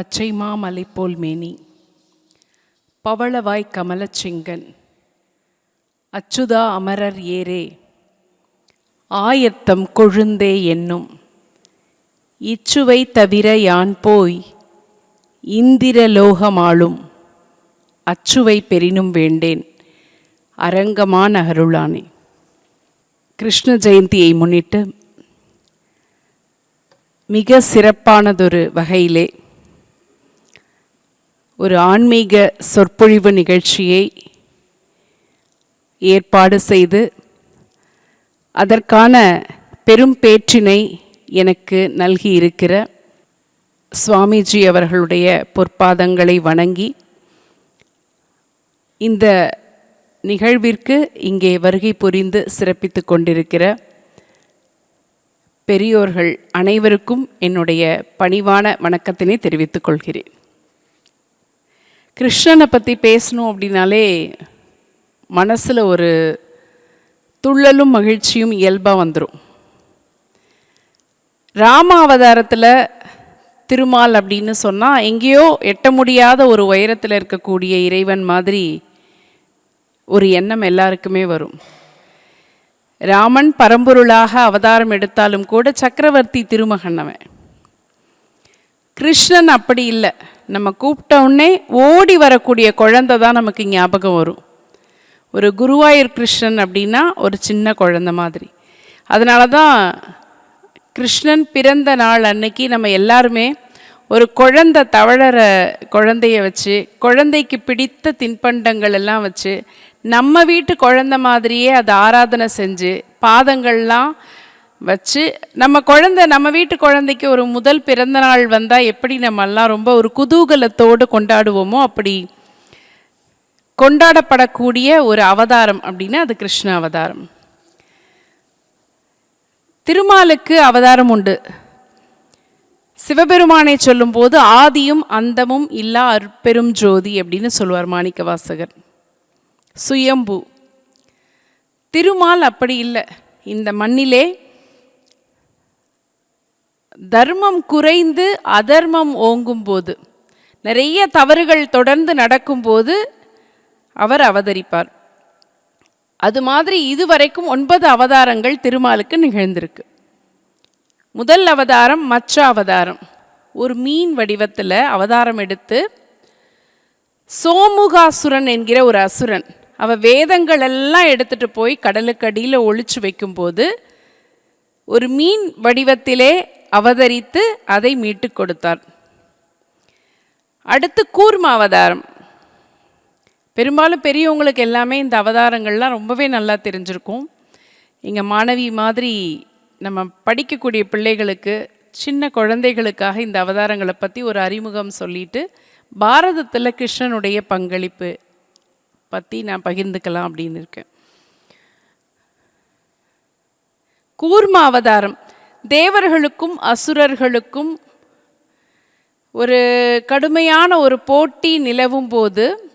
பச்சை மாமலை போல் மேனி. பவளவாய் கமலச்சிங்கன் அச்சுதா அமரர் ஏரே ஆயத்தம் கொழுந்தே என்னும். இச்சுவை தவிர யான் போய் இந்திரலோகமாளும் அச்சுவை பெரினும் வேண்டேன் அரங்கமான அருளானே கிருஷ்ண ஜெயந்தியை முன்னிட்டு மிக சிறப்பானதொரு வகையிலே ஒரு ஆன்மீக சொற்பொழிவு நிகழ்ச்சியை ஏற்பாடு செய்து அதற்கான பெரும் பேற்றினை எனக்கு நல்கி இருக்கிற சுவாமிஜி அவர்களுடைய பொற்பாதங்களை வணங்கி இந்த நிகழ்விற்கு இங்கே வருகை புரிந்து சிறப்பித்து கொண்டிருக்கிற பெரியோர்கள் அனைவருக்கும் என்னுடைய பணிவான வணக்கத்தினை தெரிவித்துக் கொள்கிறேன். கிருஷ்ணனை பற்றி பேசணும் அப்படின்னாலே மனசில் ஒரு துள்ளலும் மகிழ்ச்சியும் இயல்பாக வந்துடும் ராம அவதாரத்தில் திருமால் அப்படின்னு சொன்னால் எங்கேயோ எட்ட முடியாத ஒரு உயரத்தில் இருக்கக்கூடிய இறைவன் மாதிரி ஒரு எண்ணம் எல்லாருக்குமே வரும். ராமன் பரம்பொருளாக அவதாரம் எடுத்தாலும் கூட சக்கரவர்த்தி திருமகன் அவன். கிருஷ்ணன் அப்படி இல்லை. நம்ம கூப்பிட்ட உடனே ஓடி வரக்கூடிய குழந்தை தான் நமக்கு ஞாபகம் வரும். ஒரு குருவாயூர் கிருஷ்ணன் அப்படின்னா ஒரு சின்ன குழந்தை மாதிரி. அதனால தான் கிருஷ்ணன் பிறந்த நாள் அன்னைக்கு நம்ம எல்லாருமே ஒரு குழந்தை தவழற குழந்தைய வச்சு குழந்தைக்கு பிடித்த தின்பண்டங்கள் எல்லாம் வச்சு நம்ம வீட்டு குழந்த மாதிரியே அதை ஆராதனை செஞ்சு பாதங்கள்லாம் வச்சு நம்ம குழந்தை நம்ம வீட்டு குழந்தைக்கு ஒரு முதல் பிறந்த நாள் வந்தால் எப்படி நம்ம எல்லாம் ரொம்ப ஒரு குதூகலத்தோடு கொண்டாடுவோமோ அப்படி கொண்டாடப்படக்கூடிய ஒரு அவதாரம் அப்படின்னா அது கிருஷ்ண அவதாரம். திருமாலுக்கு அவதாரம் உண்டு. சிவபெருமானை சொல்லும்போது ஆதியும் அந்தமும் இல்லா அற்பெரும் ஜோதி அப்படின்னு சொல்லுவார் மாணிக்க வாசகர் சுயம்பு. திருமால் அப்படி இல்லை. இந்த மண்ணிலே தர்மம் குறைந்து அதர்மம் ஓங்கும்போது நிறைய தவறுகள் தொடர்ந்து நடக்கும்போது அவர் அவதரிப்பார். அது மாதிரி இதுவரைக்கும் ஒன்பது அவதாரங்கள் திருமாலுக்கு நிகழ்ந்திருக்கு. முதல் அவதாரம் மச்ச அவதாரம். ஒரு மீன் வடிவத்தில் அவதாரம் எடுத்து சோமுகாசுரன் என்கிற ஒரு அசுரன் அவ வேதங்கள் எல்லாம் எடுத்துட்டு போய் கடலுக்கு அடியில் ஒழிச்சு வைக்கும்போது ஒரு மீன் வடிவத்திலே அவதரித்து அதை மீட்டு கொடுத்தார். அடுத்து கூர்ம அவதாரம். பெரும்பாலும் பெரியவங்களுக்கு எல்லாமே இந்த அவதாரங்கள்லாம் ரொம்பவே நல்லா தெரிஞ்சிருக்கும். இங்கே மாணவி மாதிரி நம்ம படிக்கக்கூடிய பிள்ளைகளுக்கு சின்ன குழந்தைகளுக்காக இந்த அவதாரங்களை பற்றி ஒரு அறிமுகம் சொல்லிட்டு பாரதத்தில் கிருஷ்ணனுடைய பங்களிப்பு பற்றி நான் பகிர்ந்துக்கலாம் அப்படின்னு இருக்கேன். கூர்ம அவதாரம். தேவர்களுக்கும் அசுரர்களுக்கும் ஒரு கடுமையான ஒரு போட்டி நிலவும் போது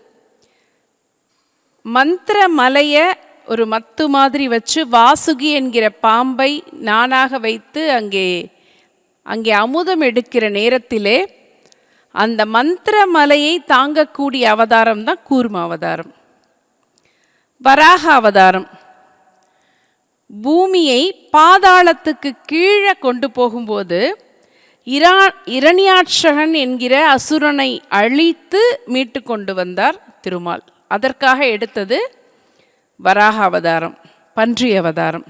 மந்திர மலையை ஒரு மத்து மாதிரி வச்சு வாசுகி என்கிற பாம்பை நானாக வைத்து அங்கே அங்கே அமுதம் எடுக்கிற நேரத்திலே அந்த மந்திர மலையை தாங்கக்கூடிய அவதாரம் தான் கூர்ம அவதாரம். வராக அவதாரம். பூமியை பாதாளத்துக்கு கீழே கொண்டு போகும்போது இரா இரணியாட்சகன் என்கிற அசுரனை அழித்து மீட்டு கொண்டு வந்தார் திருமால். அதற்காக எடுத்தது வராக அவதாரம் பன்றி அவதாரம்.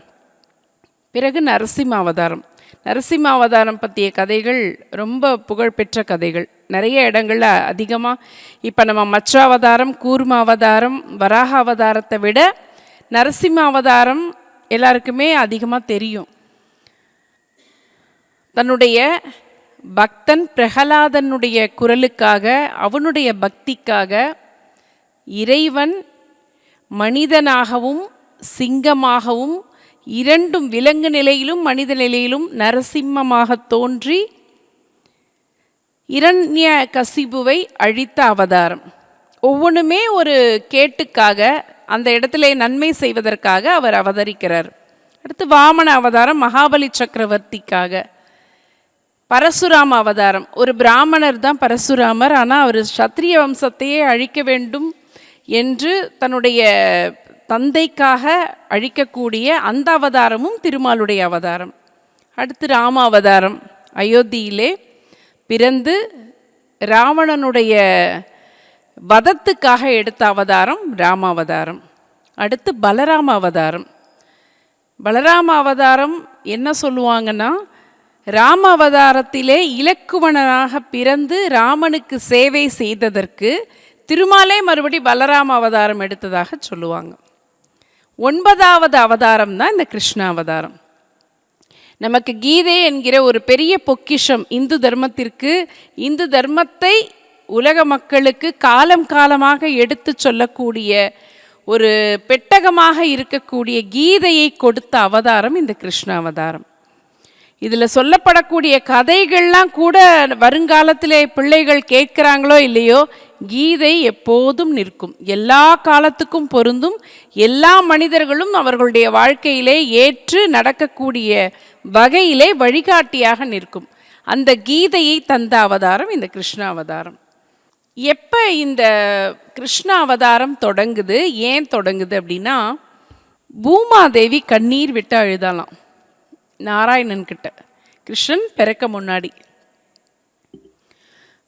பிறகு நரசிம்ம அவதாரம். நரசிம்ம அவதாரம் பற்றிய கதைகள் ரொம்ப புகழ்பெற்ற கதைகள். நிறைய இடங்களில் அதிகமாக இப்போ நம்ம மச்ச அவதாரம் கூர்ம அவதாரம் வராக அவதாரத்தை விட நரசிம்ம அவதாரம் எல்லாருக்குமே அதிகமாக தெரியும். தன்னுடைய பக்தன் பிரகலாதனுடைய குரலுக்காக அவனுடைய பக்திக்காக இறைவன் மனிதனாகவும் சிங்கமாகவும் இரண்டும் விலங்கு நிலையிலும் மனித நிலையிலும் நரசிம்மமாக தோன்றி இரண்ய கசிபுவை அழித்த அவதாரம். ஒவ்வொன்றுமே ஒரு கேட்டுக்காக அந்த இடத்திலே நன்மை செய்வதற்காக அவர் அவதரிக்கிறார். அடுத்து வாமன அவதாரம் மகாபலி சக்கரவர்த்திக்காக. பரசுராம அவதாரம். ஒரு பிராமணர் தான் பரசுராமர் ஆனால் அவர் சத்திரிய வம்சத்தையே அழிக்க வேண்டும் என்று தன்னுடைய தந்தைக்காக அழிக்கக்கூடிய அந்த அவதாரமும் திருமாலுடைய அவதாரம். அடுத்து ராம அவதாரம். அயோத்தியிலே பிறந்து ராவணனுடைய வதத்துக்காக எடுத்த அவதாரம் ராம அவதாரம் அடுத்து பலராம அவதாரம். பலராம அவதாரம் என்ன சொல்லுவாங்கன்னா ராம அவதாரத்திலே இலக்குவனாக பிறந்து ராமனுக்கு சேவை செய்ததற்கு திருமாலே மறுபடி பலராம அவதாரம் எடுத்ததாக சொல்லுவாங்க. ஒன்பதாவது அவதாரம் தான் இந்த கிருஷ்ண அவதாரம். நமக்கு கீதை என்கிற ஒரு பெரிய பொக்கிஷம் இந்து தர்மத்திற்கு இந்து தர்மத்தை உலக மக்களுக்கு காலம் காலமாக எடுத்து சொல்லக்கூடிய ஒரு பெட்டகமாக இருக்கக்கூடிய கீதையை கொடுத்த அவதாரம் இந்த கிருஷ்ண அவதாரம். இதில் சொல்லப்படக்கூடிய கதைகள்லாம் கூட வருங்காலத்திலே பிள்ளைகள் கேட்குறாங்களோ இல்லையோ கீதை எப்போதும் நிற்கும். எல்லா காலத்துக்கும் பொருந்தும். எல்லா மனிதர்களும் அவர்களுடைய வாழ்க்கையிலே ஏற்று நடக்கக்கூடிய வகையிலே வழிகாட்டியாக நிற்கும். அந்த கீதையை தந்த அவதாரம் இந்த கிருஷ்ண அவதாரம். எப்போ இந்த கிருஷ்ண அவதாரம் தொடங்குது ஏன் தொடங்குது அப்படின்னா பூமாதேவி கண்ணீர் விட்டு அழுதாலாம் நாராயணன் கிட்ட. கிருஷ்ணன் பிறக்க முன்னாடி.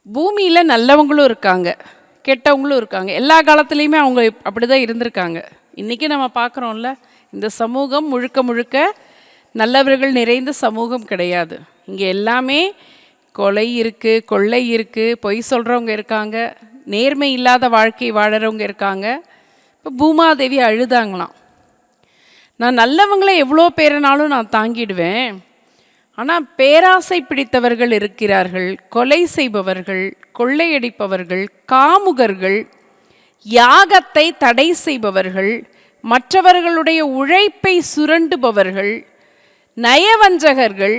பூமியில் நல்லவங்களும் இருக்காங்க கெட்டவங்களும் இருக்காங்க. எல்லா காலத்துலேயுமே அவங்க அப்படி தான் இருந்திருக்காங்க. இன்றைக்கி நம்ம பார்க்குறோம்ல இந்த சமூகம் முழுக்க முழுக்க நல்லவர்கள் நிறைந்த சமூகம் கிடையாது. இங்கே எல்லாமே கொலை இருக்குது கொள்ளை இருக்குது பொய் சொல்கிறவங்க இருக்காங்க நேர்மை இல்லாத வாழ்க்கை வாழறவங்க இருக்காங்க. இப்போ பூமாதேவி அழுதாங்களாம். நான் நல்லவங்களை எவ்வளோ பேரனாலும் நான் தாங்கிடுவேன். ஆனால் பேராசை பிடித்தவர்கள் இருக்கிறார்கள் கொலை செய்பவர்கள் கொள்ளையடிப்பவர்கள் காமுகர்கள் யாகத்தை தடை செய்பவர்கள் மற்றவர்களுடைய உழைப்பை சுரண்டுபவர்கள் நயவஞ்சகர்கள்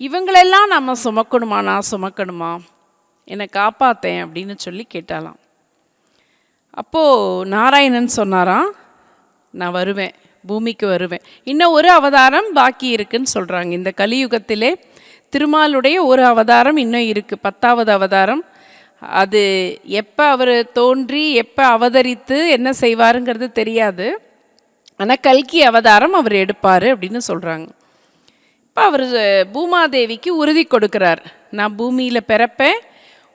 இவங்களெல்லாம் நம்ம சுமக்கணுமா? நான் சுமக்கணுமா? என்னை காப்பாத்தேன் அப்படின்னு சொல்லி கேட்டாலாம். அப்போது நாராயணன் சொன்னாராம் நான் வருவேன். பூமிக்கு வருவேன். இன்னும் ஒரு அவதாரம் பாக்கி இருக்குன்னு சொல்கிறாங்க இந்த கலியுகத்திலே திருமாலுடைய ஒரு அவதாரம் இன்னும் இருக்குது பத்தாவது அவதாரம். அது எப்போ அவர் தோன்றி எப்போ அவதரித்து என்ன செய்வாருங்கிறது தெரியாது. ஆனால் கல்கி அவதாரம் அவர் எடுப்பார் அப்படின்னு சொல்கிறாங்க இப்போ அவர் பூமாதேவிக்கு உறுதி கொடுக்கிறார். நான் பூமியில் பிறப்பேன்.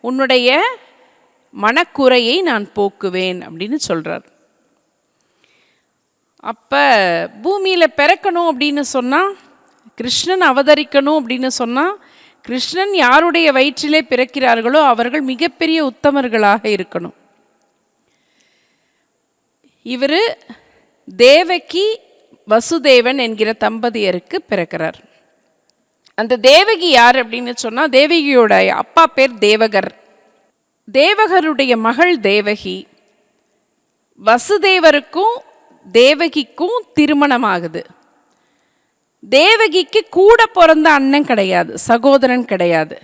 உன்னுடைய மனக்குறையை நான் போக்குவேன் அப்படின்னு சொல்கிறார் அப்போ பூமியில் பிறக்கணும் அப்படின்னு சொன்னால் கிருஷ்ணன் அவதரிக்கணும் அப்படின்னு சொன்னால் கிருஷ்ணன் யாருடைய வயிற்றிலே பிறக்கிறார்களோ அவர்கள் மிகப்பெரிய உத்தமர்களாக இருக்கணும். இவர் தேவகி வசுதேவன் என்கிற தம்பதியருக்கு பிறக்கிறார். அந்த தேவகி யார் அப்படின்னு சொன்னால் தேவகியோட அப்பா பேர் தேவகர். தேவகருடைய மகள் தேவகி. வசுதேவருக்கும் தேவகிக்கும் திருமணம் ஆகுது. தேவகிக்கு கூட பிறந்த அண்ணன் கிடையாது சகோதரன் கிடையாது.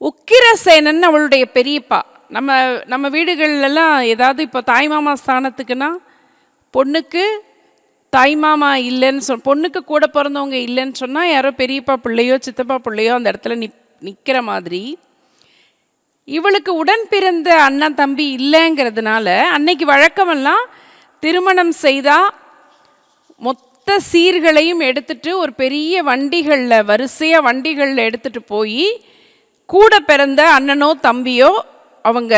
உக்கிரசேனன் அவளுடைய பெரியப்பா. நம்ம நம்ம வீடுகள்லாம் ஏதாவது இப்போ தாய்மாமா ஸ்தானத்துக்குன்னா பொண்ணுக்கு தாய்மாமா இல்லைன்னு சொல் பொண்ணுக்கு கூட பிறந்தவங்க இல்லைன்னு சொன்னால் யாரோ பெரியப்பா பிள்ளையோ சித்தப்பா பிள்ளையோ அந்த இடத்துல நிப் நிற்கிற மாதிரி இவளுக்கு உடன் பிறந்த அண்ணன் தம்பி இல்லைங்கிறதுனால அன்னைக்கு வழக்கமெல்லாம் திருமணம் செய்தால் மொத்த சீர்களையும் எடுத்துட்டு ஒரு பெரிய வண்டிகளில் வரிசையாக வண்டிகளில் எடுத்துகிட்டு போய் கூட பிறந்த அண்ணனோ தம்பியோ அவங்க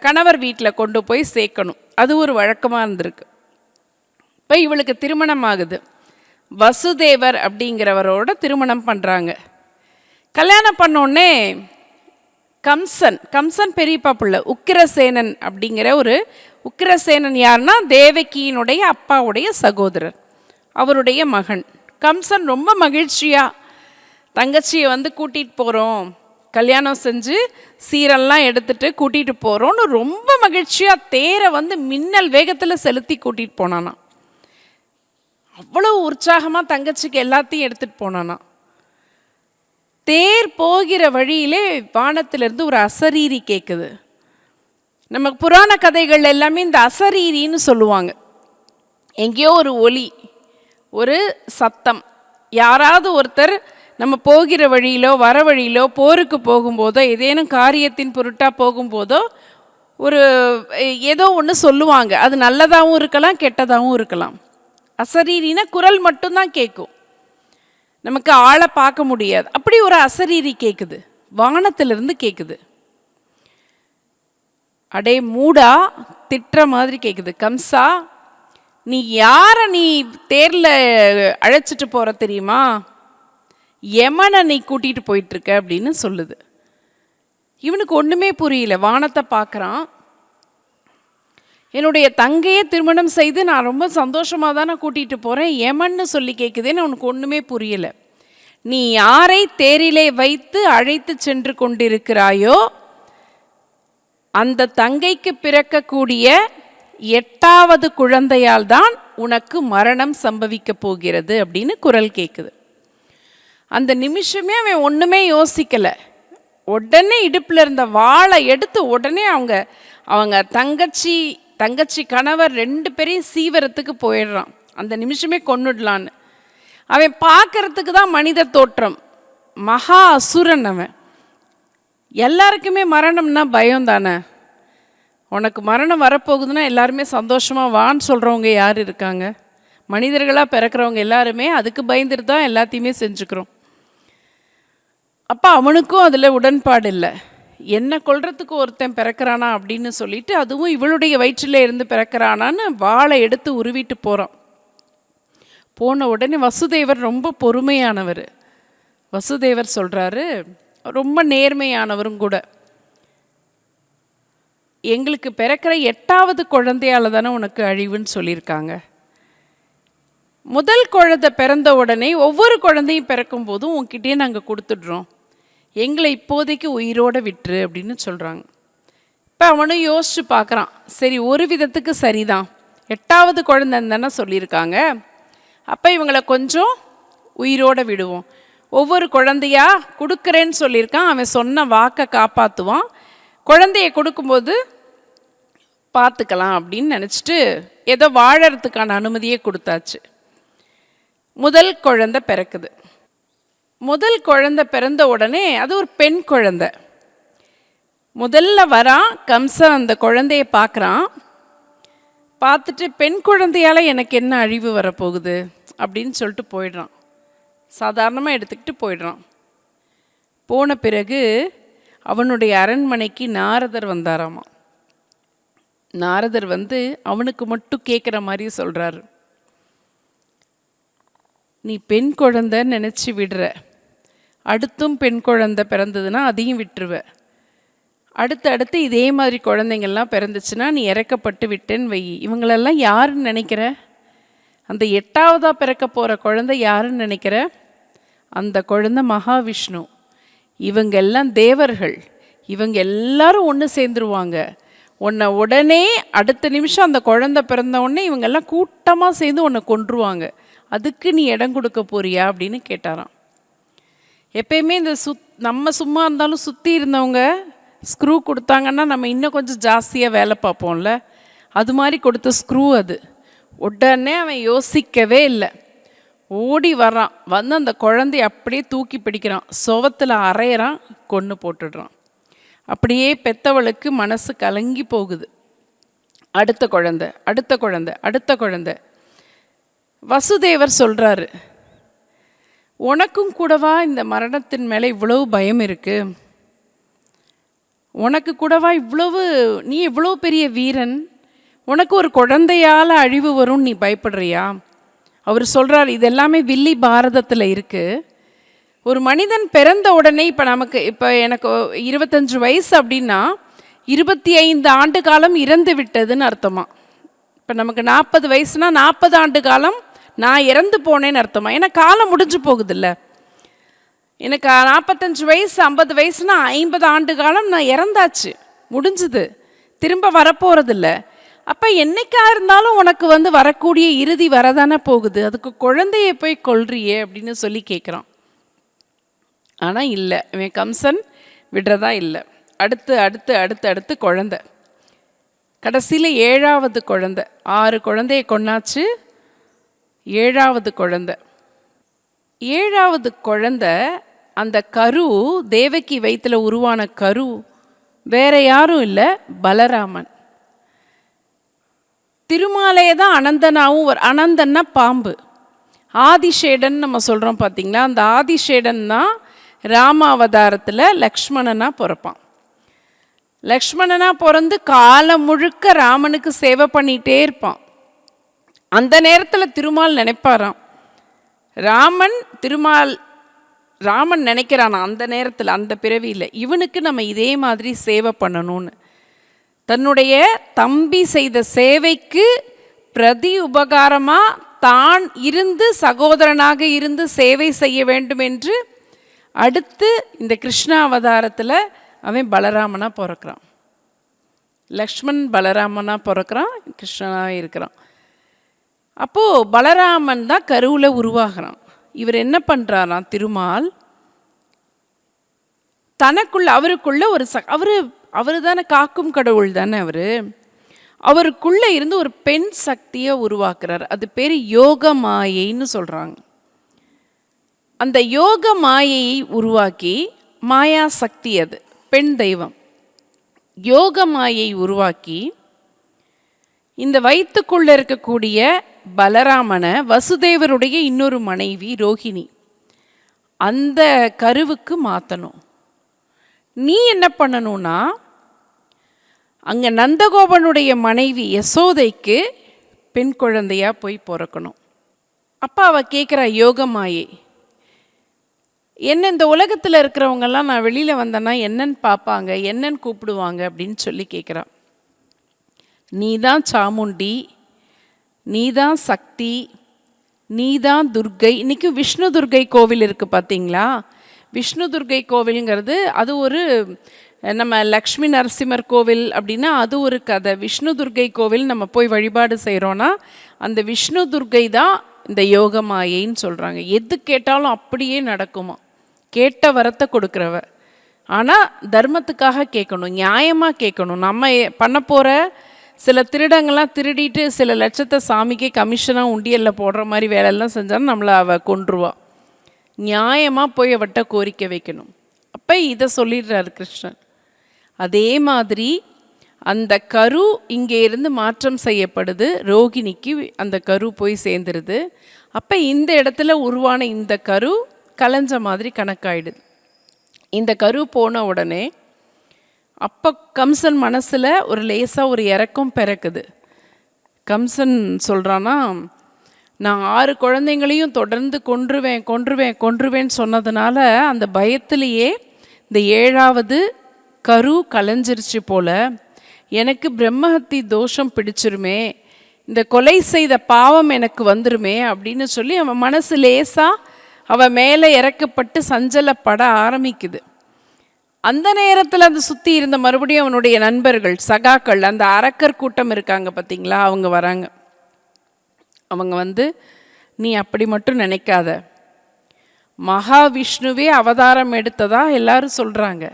கணவர் வீட்டில் கொண்டு போய் சேர்க்கணும். அது ஒரு வழக்கமாக இருந்திருக்கு. இப்போ இவளுக்கு திருமணம் ஆகுது வசுதேவர் அப்படிங்கிறவரோட திருமணம் பண்ணுறாங்க கல்யாணம் பண்ணோடனே கம்சன் கம்சன் பெரியப்பா பிள்ளை உக்கிரசேனன் அப்படிங்கிற ஒரு உக்கிரசேனன் யாருன்னா தேவகியினுடைய அப்பாவுடைய சகோதரர் அவருடைய மகன். கம்சன் ரொம்ப மகிழ்ச்சியாக தங்கச்சியை வந்து கூட்டிகிட்டு போகிறோம் கல்யாணம் செஞ்சு சீரெல்லாம் எடுத்துகிட்டு கூட்டிகிட்டு போகிறோன்னு ரொம்ப மகிழ்ச்சியாக தேரை வந்து மின்னல் வேகத்தில் செலுத்தி கூட்டிகிட்டு போனானான் அவ்வளோ உற்சாகமாக தங்கச்சிக்கு எல்லாத்தையும் எடுத்துகிட்டு போனானா. தேர் போகிற வழியிலே வானத்திலிருந்து ஒரு அசரீரி கேட்குது நம்ம புராண கதைகள் எல்லாமே இந்த அசரீரின்னு சொல்லுவாங்க. எங்கேயோ ஒரு ஒலி ஒரு சத்தம். யாராவது ஒருத்தர் நம்ம போகிற வழியிலோ வர வழியிலோ போருக்கு போகும்போதோ ஏதேனும் காரியத்தின் பொருட்டாக போகும்போதோ ஒரு ஏதோ ஒன்று சொல்லுவாங்க. அது நல்லதாகவும் இருக்கலாம் கெட்டதாகவும் இருக்கலாம். அசரீரினா குரல் மட்டும்தான் கேட்கும். நமக்கு ஆளை பார்க்க முடியாது. அப்படி ஒரு அசரீரி கேட்குது வானத்திலிருந்து கேட்குது அடே மூடா திட்டுற மாதிரி கேட்குது கம்சா நீ யாரை நீ தேரில் அழைச்சிட்டு போகிற தெரியுமா? யமனை நீ கூட்டிகிட்டு போயிட்டுருக்க அப்படின்னு சொல்லுது. இவனுக்கு ஒன்றுமே புரியல. வானத்தை பார்க்குறான். என்னுடைய தங்கையை திருமணம் செய்து நான் ரொம்ப சந்தோஷமாக தான் நான் கூட்டிகிட்டு போகிறேன் ஏமன்னு சொல்லி கேட்குதேன்னு அவனுக்கு ஒன்றுமே புரியலை. நீ யாரை தேரிலே வைத்து அழைத்து சென்று கொண்டிருக்கிறாயோ அந்த தங்கைக்கு பிறக்கக்கூடிய எட்டாவது குழந்தையால் தான் உனக்கு மரணம் சம்பவிக்க போகிறது அப்படின்னு குரல் கேட்குது அந்த நிமிஷமே அவன் ஒன்றுமே யோசிக்கலை. உடனே இடுப்பில் இருந்த வாளை எடுத்து உடனே அவங்க அவங்க தங்கச்சி தங்கச்சி கணவர் ரெண்டு பேரையும் சீவரத்துக்கு போயிடுறான். அந்த நிமிஷமே கொண்டுடலான்னு அவன் பார்க்கறதுக்கு தான் மனித தோற்றம். மகா அசுரன் அவன். எல்லாருக்குமே மரணம்னா பயம் தானே உனக்கு மரணம் வரப்போகுதுன்னா எல்லாருமே சந்தோஷமாக வான்னு சொல்கிறவங்க யார் இருக்காங்க? மனிதர்களாக பிறக்கிறவங்க எல்லாருமே அதுக்கு பயந்துட்டு தான் எல்லாத்தையுமே செஞ்சுக்கிறோம். அப்போ அவனுக்கும் அதில் உடன்பாடு இல்லை. என்ன கொல்றதுக்கு ஒருத்தன் பிறக்கிறானா அப்படின்னு சொல்லிட்டு அதுவும் இவளுடைய வயிற்றில் இருந்து பிறக்கிறானான்னு வாளை எடுத்து உருவிட்டு போகிறான் போன உடனே வசுதேவர் ரொம்ப பொறுமையானவர். வசுதேவர் சொல்கிறாரு ரொம்ப நேர்மையானவரும் கூட. எங்களுக்கு பிறக்கிற எட்டாவது குழந்தையால் தானே உனக்கு அழிவுன்னு சொல்லியிருக்காங்க. முதல் குழந்தை பிறந்த உடனே ஒவ்வொரு குழந்தையும் பிறக்கும் போதும் உன்கிட்டயே நாங்கள் கொடுத்துடுறோம். எங்களை இப்போதைக்கு உயிரோடு விட்டுரு அப்படின்னு சொல்கிறாங்க இப்போ அவனும் யோசிச்சு பார்க்குறான் சரி ஒரு விதத்துக்கு சரிதான். எட்டாவது குழந்தைன்னு தானே சொல்லியிருக்காங்க. அப்போ இவங்களை கொஞ்சம் உயிரோடு விடுவோம். ஒவ்வொரு குழந்தையா கொடுக்குறேன்னு சொல்லியிருக்கான். அவன் சொன்ன வாக்கை காப்பாற்றுவான் குழந்தைய கொடுக்கும்போது பார்த்துக்கலாம் அப்படின்னு நினச்சிட்டு ஏதோ வாழறதுக்கான அனுமதியே கொடுத்தாச்சு. முதல் குழந்தை பிறக்குது. முதல் குழந்தை பிறந்த உடனே அது ஒரு பெண் குழந்தை. முதல்ல வரான் கம்சன் அந்த குழந்தைய பார்க்குறான். பார்த்துட்டு பெண் குழந்தையால் எனக்கு என்ன அழிவு வரப்போகுது? அப்படின்னு சொல்லிட்டு போயிடுறான். சாதாரணமாக எடுத்துக்கிட்டு போயிடுறான். போன பிறகு அவனுடைய அரண்மனைக்கு நாரதர் வந்தாராமா. நாரதர் வந்து அவனுக்கு மட்டும் கேட்குற மாதிரி சொல்கிறாரு நீ பெண் குழந்தை நினச்சி விடுற. அடுத்தும் பெண் குழந்தை பிறந்ததுன்னா அதையும் விட்டுருவ. அடுத்து அடுத்து இதே மாதிரி குழந்தைங்கள்லாம் பிறந்துச்சுன்னா நீ இறக்கப்பட்டு விட்டேன்னு வை. இவங்களெல்லாம் யாருன்னு நினைக்கிற? அந்த எட்டாவதாக பிறக்க போகிற குழந்தை யாருன்னு நினைக்கிற? அந்த குழந்தை மகாவிஷ்ணு. இவங்க எல்லாம் தேவர்கள். இவங்க எல்லாரும் ஒன்று சேர்ந்துருவாங்க. உன்னை உடனே அடுத்த நிமிஷம் அந்த குழந்தை பிறந்த உடனே இவங்கெல்லாம் கூட்டமாக சேர்ந்து உன்னை கொன்றுவாங்க. அதுக்கு நீ இடம் கொடுக்க போறியா அப்படின்னு கேட்டாராம். எப்பயுமே இந்த சுத் நம்ம சும்மா இருந்தாலும் சுற்றி இருந்தவங்க ஸ்க்ரூ கொடுத்தாங்கன்னா நம்ம இன்னும் கொஞ்சம் ஜாஸ்தியாக வேலை பார்ப்போம்ல. அது மாதிரி கொடுத்த ஸ்க்ரூ அது. உடனே அவன் யோசிக்கவே இல்லை. ஓடி வர்றான். வந்து அந்த குழந்தைய அப்படியே தூக்கி பிடிக்கிறான். சுவத்தில் அரையிறான் கொன்று போட்டுடுறான். அப்படியே பெத்தவளுக்கு மனசு கலங்கி போகுது. அடுத்த குழந்தை அடுத்த குழந்தை அடுத்த குழந்தை. வசுதேவர் சொல்கிறாரு உனக்கும் கூடவா இந்த மரணத்தின் மேலே இவ்வளவு பயம் இருக்கு? உனக்கு கூடவா இவ்வளவு நீ இவ்வளோ பெரிய வீரன்? உனக்கு ஒரு குழந்தையால் அழிவு வரும் நீ பயப்படுறியா? அவர் சொல்கிறார் இது எல்லாமே வில்லி பாரதத்தில் இருக்குது ஒரு மனிதன் பிறந்த உடனே இப்போ நமக்கு இப்போ எனக்கு இருபத்தஞ்சு வயசு அப்படின்னா இருபத்தி ஐந்து ஆண்டு காலம் இறந்து விட்டதுன்னு அர்த்தமா? இப்போ நமக்கு நாற்பது வயசுனா நாற்பது ஆண்டு காலம் நான் இறந்து போனேன்னு அர்த்தமா? ஏன்னா காலம் முடிஞ்சு போகுதுல்ல. எனக்கு நாற்பத்தஞ்சு வயசு ஐம்பது வயசுனா ஐம்பது ஆண்டு காலம் நான் இறந்தாச்சு. முடிஞ்சுது. திரும்ப வரப்போகிறதில்ல அப்போ என்னைக்கா இருந்தாலும் உனக்கு வந்து வரக்கூடிய இறுதி வரதானே போகுது. அதுக்கு குழந்தைய போய் கொள்றியே அப்படின்னு சொல்லி கேட்குறான் ஆனால் இல்லை. இவன் கம்சன் விடுறதா இல்லை. அடுத்து அடுத்து அடுத்து அடுத்து குழந்தை. கடைசியில் ஏழாவது குழந்தை. ஆறு குழந்தைய கொன்னாச்சு. ஏழாவது குழந்தை. ஏழாவது குழந்தை அந்த கரு தேவகி வயிற்றில் உருவான கரு வேற யாரும் இல்லை பலராமன். திருமாலையே தான் அனந்தனாவும் ஒரு அனந்தன்னா பாம்பு. ஆதிஷேடன் நம்ம சொல்கிறோம் பார்த்தீங்களா அந்த ஆதிஷேடன் தான் ராமாவதாரத்தில் லக்ஷ்மணனாக பிறப்பான். லக்ஷ்மணனா பிறந்து காலம் முழுக்க ராமனுக்கு சேவை பண்ணிகிட்டே இருப்பான். அந்த நேரத்தில் திருமால் நினைப்பாராம். ராமன் திருமால் ராமன் நினைக்கிறானா? அந்த நேரத்தில் அந்த பிறவியில். இவனுக்கு நம்ம இதே மாதிரி சேவை பண்ணணும்னு. தன்னுடைய தம்பி செய்த சேவைக்கு பிரதி உபகாரமாக தான் இருந்து சகோதரனாக இருந்து சேவை செய்ய வேண்டும் என்று அடுத்து இந்த கிருஷ்ண அவதாரத்தில் அவன் பலராமனாக பிறக்கிறான். லக்ஷ்மண் பலராமனாக பிறக்கிறான் கிருஷ்ணனாக இருக்கிறான். அப்போது பலராமன் தான் கருவில் உருவாகிறான். இவர் என்ன பண்ணுறாராம் திருமால் தனக்குள்ள அவருக்குள்ள ஒரு ச அவர் அவர் தானே காக்கும் கடவுள் தானே அவர். அவருக்குள்ளே இருந்து ஒரு பெண் சக்தியை உருவாக்குறார். அது பேர் யோக மாயைன்னு சொல்கிறாங்க அந்த யோக மாயையை உருவாக்கி மாயா சக்தி அது பெண் தெய்வம். யோக மாயை உருவாக்கி இந்த வயிற்றுக்குள்ளே இருக்கக்கூடிய பலராமனை வசுதேவருடைய இன்னொரு மனைவி ரோஹிணி. அந்த கருவுக்கு மாற்றணும் நீ என்ன பண்ணணும்னா அங்கே நந்தகோபனுடைய மனைவி யசோதைக்கு பெண் குழந்தையாக போய் பிறக்கணும். அப்பா அவள் கேட்குறா யோகமாயே என்ன இந்த உலகத்தில் இருக்கிறவங்கெல்லாம் நான் வெளியில் வந்தேன்னா என்னன்னு பார்ப்பாங்க என்னன்னு கூப்பிடுவாங்க அப்படின்னு சொல்லி கேட்குறா நீ தான் சாமுண்டி நீதான் சக்தி நீதான் துர்கை இன்றைக்கி விஷ்ணு துர்கை கோவில் இருக்குது பார்த்தீங்களா விஷ்ணு துர்கை கோவிலுங்கிறது அது ஒரு நம்ம லக்ஷ்மி நரசிம்மர் கோவில் அப்படின்னா அது ஒரு கதை. விஷ்ணு துர்கை கோவில் நம்ம போய் வழிபாடு செய்கிறோன்னா அந்த விஷ்ணு துர்கை தான் இந்த யோக மாயைன்னு சொல்கிறாங்க எது கேட்டாலும் அப்படியே நடக்குமா? கேட்ட வரத்தை கொடுக்குறவ. ஆனால் தர்மத்துக்காக கேட்கணும் நியாயமாக கேட்கணும். நம்ம பண்ண போகிற சில திருடங்கள்லாம் திருடிட்டு சில லட்சத்தை சாமிக்கே கமிஷனாக உண்டியலில் போடுற மாதிரி வேலையெல்லாம் செஞ்சாலும் நம்மளை அவள் கொன்றுவா. நியாயமாக போய் அவட்ட கோரிக்கை வைக்கணும். அப்போ இதை சொல்லிடுறாரு கிருஷ்ணன். அதே மாதிரி அந்த கரு இங்கே இருந்து மாற்றம் செய்யப்படுது. ரோகிணிக்கு அந்த கரு போய் சேர்ந்துருது. அப்போ இந்த இடத்துல உருவான இந்த கரு கலைஞ்ச மாதிரி கணக்காயிடுது. இந்த கரு போன உடனே அப்போ கம்சன் மனசில் ஒரு லேசாக ஒரு இறக்கம் பிறக்குது. கம்சன் சொல்கிறான்னா நான் ஆறு குழந்தைங்களையும் தொடர்ந்து கொன்றுவேன் கொன்றுவேன் கொன்றுவேன்னு சொன்னதுனால அந்த பயத்திலேயே இந்த ஏழாவது கரு கலைஞ்சிருச்சு போல. எனக்கு பிரம்மஹத்தி தோஷம் பிடிச்சிருமே இந்த கொலை செய்த பாவம் எனக்கு வந்துருமே அப்படின்னு சொல்லி அவன் மனசு லேசாக அவன் மேலே இறக்கப்பட்டு சஞ்சலப்பட ஆரம்பிக்குது. அந்த நேரத்தில் அந்த சுற்றி இருந்த மறுபடியும் அவனுடைய நண்பர்கள் சகாக்கள் அந்த அரக்கர் கூட்டம் இருக்காங்க பார்த்தீங்களா அவங்க வராங்க. அவங்க வந்து நீ அப்படி மட்டும் நினைக்காத. மகாவிஷ்ணுவே அவதாரம் எடுத்ததா? எல்லாரும் சொல்கிறாங்க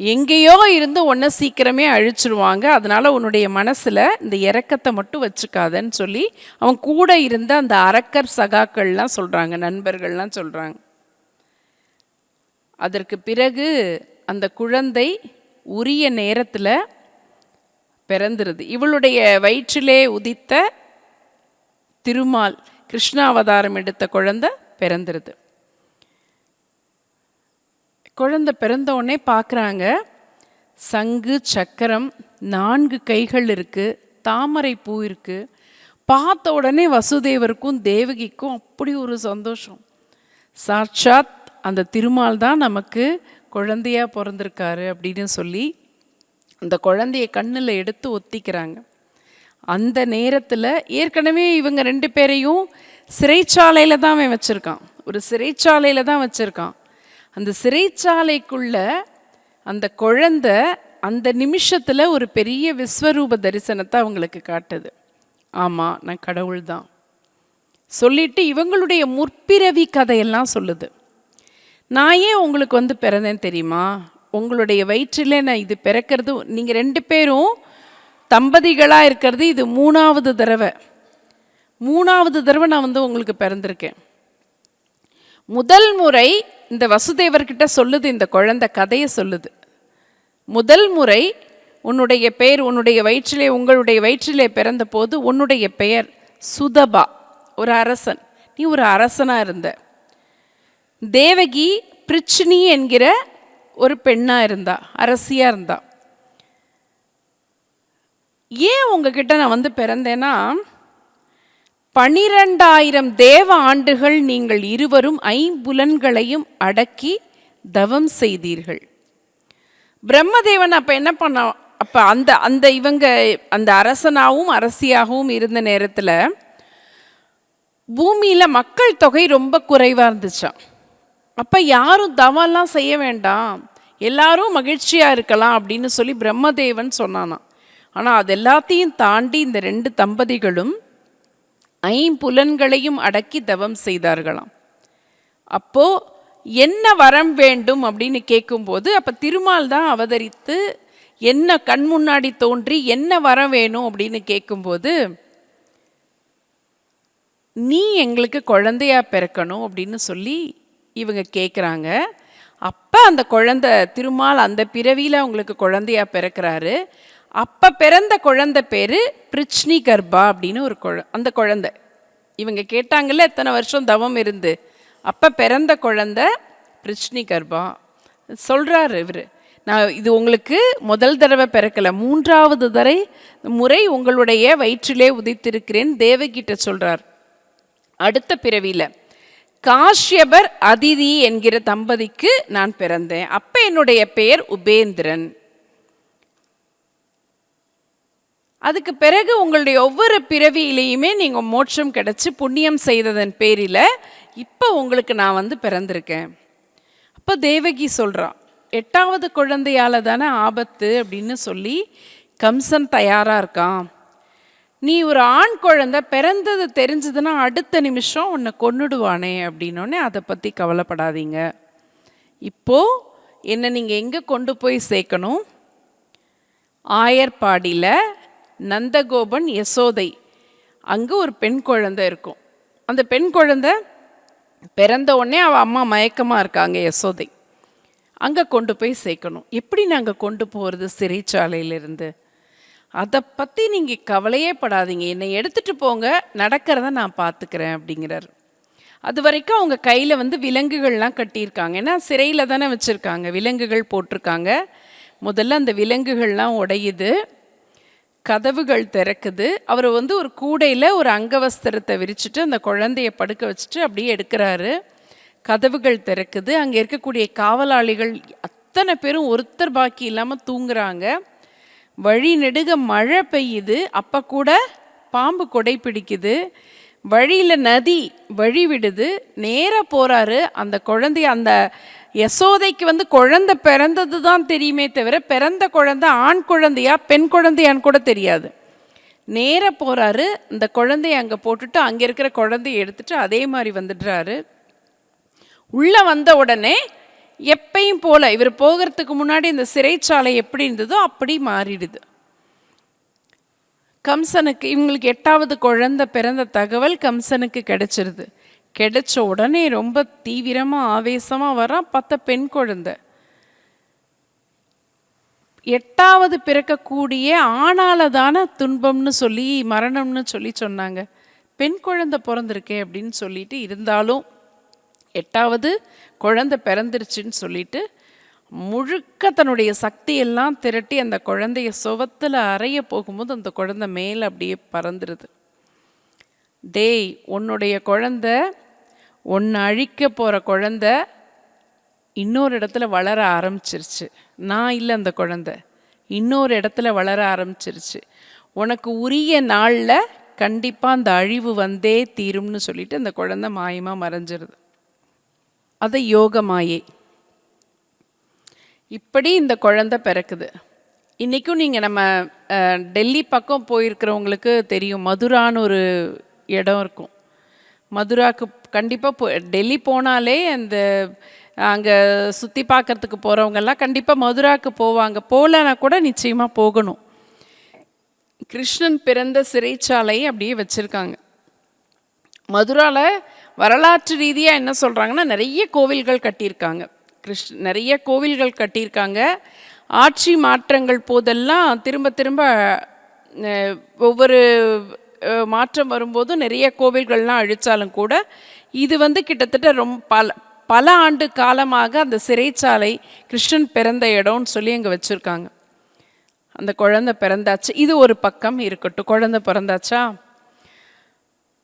எங்கேயோ இருந்து ஒன்றை சீக்கிரமே அழிச்சிருவாங்க. அதனால் உன்னுடைய மனசில் இந்த இறக்கத்தை மட்டும் வச்சுக்காதன்னு சொல்லி அவன் கூட இருந்த அந்த அரக்கர் சகாக்கள்லாம் சொல்கிறாங்க நண்பர்கள்லாம் சொல்கிறாங்க அதற்கு பிறகு அந்த குழந்தை உரிய நேரத்தில் பிறந்துருது. இவளுடைய வயிற்றிலே உதித்த திருமால் கிருஷ்ணாவதாரம் எடுத்த குழந்தை பிறந்துருது. குழந்தை பிறந்த உடனே பார்க்குறாங்க சங்கு சக்கரம் நான்கு கைகள் இருக்குது தாமரை பூ இருக்குது பார்த்த உடனே வசுதேவருக்கும் தேவகிக்கும் அப்படி ஒரு சந்தோஷம். சாட்சாத் அந்த திருமால் தான் நமக்கு குழந்தையா பிறந்திருக்காரு அப்படின்னு சொல்லி அந்த குழந்தைய கண்ணில் எடுத்து ஒத்திக்கிறாங்க. அந்த நேரத்தில் ஏற்கனவே இவங்க ரெண்டு பேரையும் சிறைச்சாலையில் தான் அவன் வச்சுருக்கான். ஒரு சிறைச்சாலையில் தான் வச்சுருக்கான். அந்த சிறைச்சாலைக்குள்ள அந்த குழந்தை அந்த நிமிஷத்தில் ஒரு பெரிய விஸ்வரூப தரிசனத்தை அவங்களுக்கு காட்டுது. ஆமாம் நான் கடவுள் தான் சொல்லிட்டு இவங்களுடைய முற்பிறவி கதையெல்லாம் சொல்லுது. நான் ஏன் உங்களுக்கு வந்து பிறந்தேன் தெரியுமா? உங்களுடைய வயிற்றில் நான் இது பிறக்கிறது நீங்கள் ரெண்டு பேரும் தம்பதிகளாக இருக்கிறது இது மூணாவது தடவை. மூணாவது தடவை நான் வந்து உங்களுக்கு பிறந்திருக்கேன். முதல் முறை இந்த வசுதேவர்கிட்ட சொல்லுது இந்த குழந்தை கதையை சொல்லுது. முதல் முறை உன்னுடைய பெயர் உன்னுடைய வயிற்றிலே உங்களுடைய வயிற்றிலே பிறந்தபோது உன்னுடைய பெயர் சுதபா ஒரு அரசன். நீ ஒரு அரசனாக இருந்த. தேவகி பிரிச்சினி என்கிற ஒரு பெண்ணாக இருந்தா அரசியாக இருந்தா. ஏன் உங்ககிட்ட நான் வந்து பிறந்தேன்னா பனிரெண்டாயிரம் தேவ ஆண்டுகள் நீங்கள் இருவரும் ஐம்புலன்களையும் அடக்கி தவம் செய்தீர்கள். பிரம்மதேவன் அப்போ என்ன பண்ண அப்போ அந்த அந்த இவங்க அந்த அரசனாகவும் அரசியாகவும் இருந்த நேரத்தில் பூமியில் மக்கள் தொகை ரொம்ப குறைவாக இருந்துச்சான் அப்போ யாரும் தவம்லாம் செய்ய வேண்டாம். எல்லாரும் மகிழ்ச்சியாக இருக்கலாம் அப்படின்னு சொல்லி பிரம்மதேவன் சொன்னானாம். ஆனால் அது எல்லாத்தையும் தாண்டி இந்த ரெண்டு தம்பதிகளும் ஐம்புலன்களையும் அடக்கி தவம் செய்தார்களாம். அப்போ என்ன வரம் வேண்டும் அப்படின்னு கேட்கும்போது அப்போ திருமால் தான் அவதரித்து என்ன கண் முன்னாடி தோன்றி என்ன வரம் வேணும் அப்படின்னு கேட்கும்போது நீ எங்களுக்கு குழந்தையா பிறக்கணும் அப்படின்னு சொல்லி இவங்க கேட்குறாங்க அப்போ அந்த குழந்தை திருமால் அந்த பிறவியில் அவங்களுக்கு குழந்தையா பிறக்கிறாரு. அப்போ பிறந்த குழந்தை பேர் பிரிச்னி கர்ப்பா அப்படின்னு ஒரு குழ அந்த குழந்தை. இவங்க கேட்டாங்கல்ல எத்தனை வருஷம் தவம் இருந்து. அப்போ பிறந்த குழந்தை பிரிச்னி கர்ப்பா சொல்கிறாரு இவர். நான் இது உங்களுக்கு முதல் தடவை பிறக்கல. மூன்றாவது தரை முறை உங்களுடைய வயிற்றிலே உதித்திருக்கிறேன். தேவகிட்ட சொல்கிறார் அடுத்த பிறவியில். காஷ்யபர் அதிதி என்கிற தம்பதிக்கு நான் பிறந்தேன். அப்ப என்னுடைய பெயர் உபேந்திரன். அதுக்கு பிறகு உங்களுடைய ஒவ்வொரு பிறவியிலையுமே நீங்கள் மோட்சம் கிடைச்சி புண்ணியம் செய்ததன் பேரில் இப்போ உங்களுக்கு நான் வந்து பிறந்திருக்கேன். அப்போ தேவகி சொல்கிறான் எட்டாவது குழந்தையால் தானே ஆபத்து? அப்படின்னு சொல்லி கம்சன் தயாராக இருக்கான். நீ ஒரு ஆண் குழந்தை பிறந்தது தெரிஞ்சதுன்னா அடுத்த நிமிஷம் உன்னை கொன்னுடுவானே அப்படின்னோடனே அதை பற்றி கவலைப்படாதீங்க. இப்போது என்னை நீங்கள் எங்கே கொண்டு போய் சேர்க்கணும்? ஆயர்பாடியில் நந்தகோபன் யசோதை. அங்கே ஒரு பெண் குழந்தை இருக்கும். அந்த பெண் குழந்தை பிறந்த உடனே அவள் அம்மா மயக்கமாக இருக்காங்க யசோதை. அங்கே கொண்டு போய் சேர்க்கணும். எப்படி நாங்கள் கொண்டு போகிறது சிறைச்சாலையிலிருந்து? அதை பற்றி நீங்கள் கவலையே படாதீங்க. என்னை எடுத்துகிட்டு போங்க. நடக்கிறத நான் பார்த்துக்கிறேன் அப்படிங்கிறார். அது வரைக்கும் அவங்க கையில் வந்து விலங்குகள்லாம் கட்டியிருக்காங்க. ஏன்னா சிறையில் தானே வச்சுருக்காங்க. விலங்குகள் போட்டிருக்காங்க. முதல்ல அந்த விலங்குகள்லாம் உடையுது. கதவுகள் திறக்குது. அவர் வந்து ஒரு கூடையில் ஒரு அங்கவஸ்திரத்தை விரிச்சிட்டு அந்த குழந்தைய படுக்க வச்சுட்டு அப்படியே எடுக்கிறாரு. கதவுகள் திறக்குது. அங்கே இருக்கக்கூடிய காவலாளிகள் அத்தனை பேரும் ஒருத்தர் பாக்கி இல்லாமல் தூங்குறாங்க. வழி நெடுக மழை பெய்யுது அப்போ கூட பாம்பு கொடை பிடிக்குது. வழியில் நதி வழி விடுது. நேராக போகிறாரு அந்த குழந்தைய அந்த யசோதைக்கு வந்து குழந்தை பிறந்தது தான் தெரியுமே தவிர பிறந்த குழந்தை ஆண் குழந்தையா பெண் குழந்தையான்னு கூட தெரியாது. நேராக போகிறாரு இந்த குழந்தைய அங்கே போட்டுட்டு அங்கே இருக்கிற குழந்தைய எடுத்துட்டு அதே மாதிரி வந்துடுறாரு. உள்ளே வந்த உடனே எப்பையும் போல இவர் போகிறதுக்கு முன்னாடி இந்த சிறைச்சாலை எப்படி இருந்ததோ அப்படி மாறிடுது. கம்சனுக்கு இவங்களுக்கு எட்டாவது குழந்தை பிறந்த தகவல் கம்சனுக்கு கிடைச்சிருது. கிடைச்ச உடனே ரொம்ப தீவிரமாக ஆவேசமாக வரான் பத்த பெண் குழந்தை. எட்டாவது பிறக்கக்கூடிய ஆணால தானே துன்பம்னு சொல்லி மரணம்னு சொல்லி சொன்னாங்க. பெண் குழந்தை பிறந்திருக்கே அப்படின்னு சொல்லிட்டு இருந்தாலும் எட்டாவது குழந்தை பிறந்துருச்சுன்னு சொல்லிட்டு முழுக்க தன்னுடைய சக்தியெல்லாம் திரட்டி அந்த குழந்தைய சுவத்தில் அறைய போகும்போது அந்த குழந்தை மேலே அப்படியே பறந்துடுது டேய் உன்னுடைய குழந்த ஒன்று அழிக்க போகிற குழந்த இன்னொரு இடத்துல வளர ஆரம்பிச்சிருச்சு. நான் இல்லை அந்த குழந்த. இன்னொரு இடத்துல வளர ஆரம்பிச்சிருச்சு. உனக்கு உரிய நாளில் கண்டிப்பாக அந்த அழிவு வந்தே தீரும்னு சொல்லிட்டு அந்த குழந்தை மாயமாக மறைஞ்சிருது. அது யோகமாயை. இப்படி இந்த குழந்தை பிறக்குது. இன்றைக்கும் நீங்கள் நம்ம டெல்லி பக்கம் போயிருக்கிறவங்களுக்கு தெரியும். மதுரான்னு ஒரு இடம் இருக்கும். மதுராக்கு கண்டிப்பாக போ டெல்லி போனாலே அந்த அங்கே சுற்றி பார்க்கறதுக்கு போகிறவங்கெல்லாம் கண்டிப்பாக மதுராக்கு போவாங்க. போகலன்னா கூட நிச்சயமாக போகணும். கிருஷ்ணன் பிறந்த சிறைச்சாலையை அப்படியே வச்சுருக்காங்க. மதுராவில் வரலாற்று ரீதியாக என்ன சொல்கிறாங்கன்னா நிறைய கோவில்கள் கட்டியிருக்காங்க. கிருஷ் நிறைய கோவில்கள் கட்டியிருக்காங்க. ஆட்சி மாற்றங்கள் போதெல்லாம் திரும்ப திரும்ப ஒவ்வொரு மாற்றம் வரும்போதும் நிறைய கோவில்கள்லாம் அழித்தாலும் கூட இது வந்து கிட்டத்தட்ட ரொம்ப பல பல ஆண்டு காலமாக அந்த சிறைச்சாலை கிருஷ்ணன் பிறந்த இடம்னு சொல்லி அங்கே வச்சுருக்காங்க. அந்த குழந்தை பிறந்தாச்சு. இது ஒரு பக்கம் இருக்கட்டும். குழந்தை பிறந்தாச்சா?